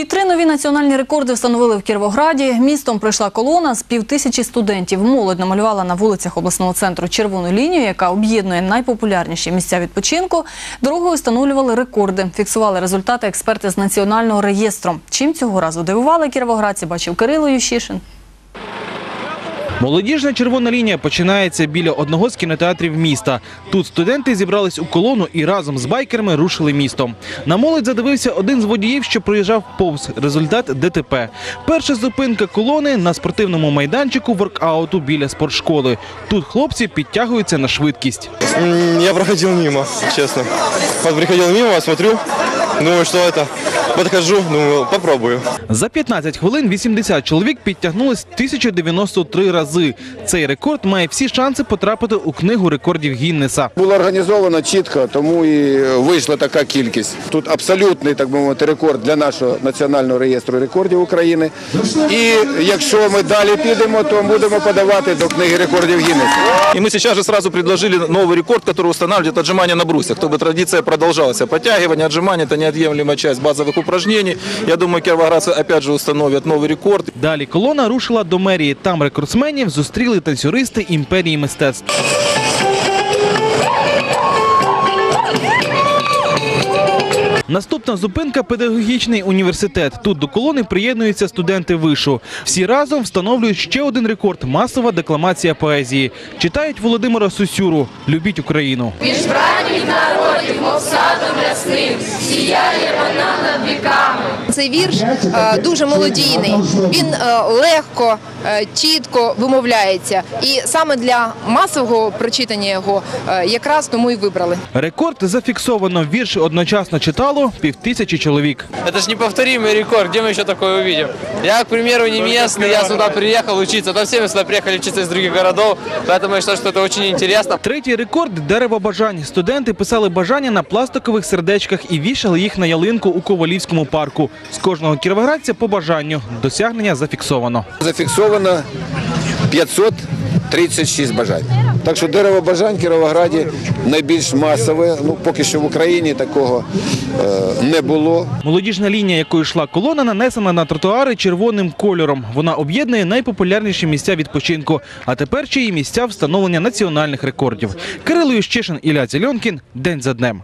І три нові національні рекорди встановили в Кіровограді. Містом пройшла колона з півтисячі студентів. Молодь намалювала на вулицях обласного центру червону лінію, яка об'єднує найпопулярніші місця відпочинку. Дорогою встановлювали рекорди. Фіксували результати експерти з національного реєстру. Чим цього разу дивували кіровоградці, бачив Кирило Ющишин. Молодіжна червона лінія починається біля одного з кінотеатрів міста. Тут студенти зібрались у колону і разом з байкерами рушили містом. На молодь задивився один з водіїв, що проїжджав повз. Результат ДТП. Перша зупинка колони на спортивному майданчику воркауту біля спортшколи. Тут хлопці підтягуються на швидкість. Я проходил мимо, честно. Вот приходил мимо, смотрю, думаю, что это. Подхожу, думаю, попробую. За 15 хвилин 80 чоловік підтягнулись 1093 рази. Цей рекорд має всі шанси потрапити у книгу рекордів Гіннеса. Було організовано чітко, тому і вийшла така кількість. Тут абсолютний, так би мовити, рекорд для нашого національного реєстру рекордів України. І якщо ми далі підемо, то будемо подавати до книги рекордів Гіннеса. И мы сейчас же сразу предложили новый рекорд, который устанавливает отжимания на брусьях, чтобы традиция продолжалась. А подтягивание, отжимания – это неотъемлемая часть базовых упражнений. Я думаю, кировоградцы опять же установят новый рекорд. Далі колона рушила до мерії. Там рекордсменів зустріли танцюристи імперії мистецтв. Наступна зупинка педагогічний університет. Тут до колони приєднуються студенти вишу. Всі разом встановлюють ще один рекорд масова декламація поезії. Читають Володимира Сусюру Любіть Україну. Спасим, сіяє вона над віками. Цей вірш е, дуже молодійний. Він е, легко, е, чітко вимовляється. І саме для масового прочитання його е, якраз тому і вибрали. Рекорд зафіксовано. Вірш одночасно читало півтисячі чоловік. Это же неповторимый рекорд, где мы еще такое увидим? Я, к примеру, не местный, я сюда приехал учиться, там все мы сюда приехали учиться из других городов, поэтому я считаю, что это очень интересно. Третій рекорд дерево бажань. Студенти писали бажання на пластикових сердечках і вішали їх на ялинку у Ковалівському парку. З кожного кіровоградця по бажанню. Досягнення зафіксовано. Зафіксовано 536 бажань. Так що дерево бажань в Кіровограді найбільш масове. Ну поки що в Україні такого е, не було. Молодіжна лінія, якою йшла колона, нанесена на тротуари червоним кольором. Вона об'єднує найпопулярніші місця відпочинку. А тепер ще й місця встановлення національних рекордів. Кирило Ющишин, Ілля Цільонкін. День за днем.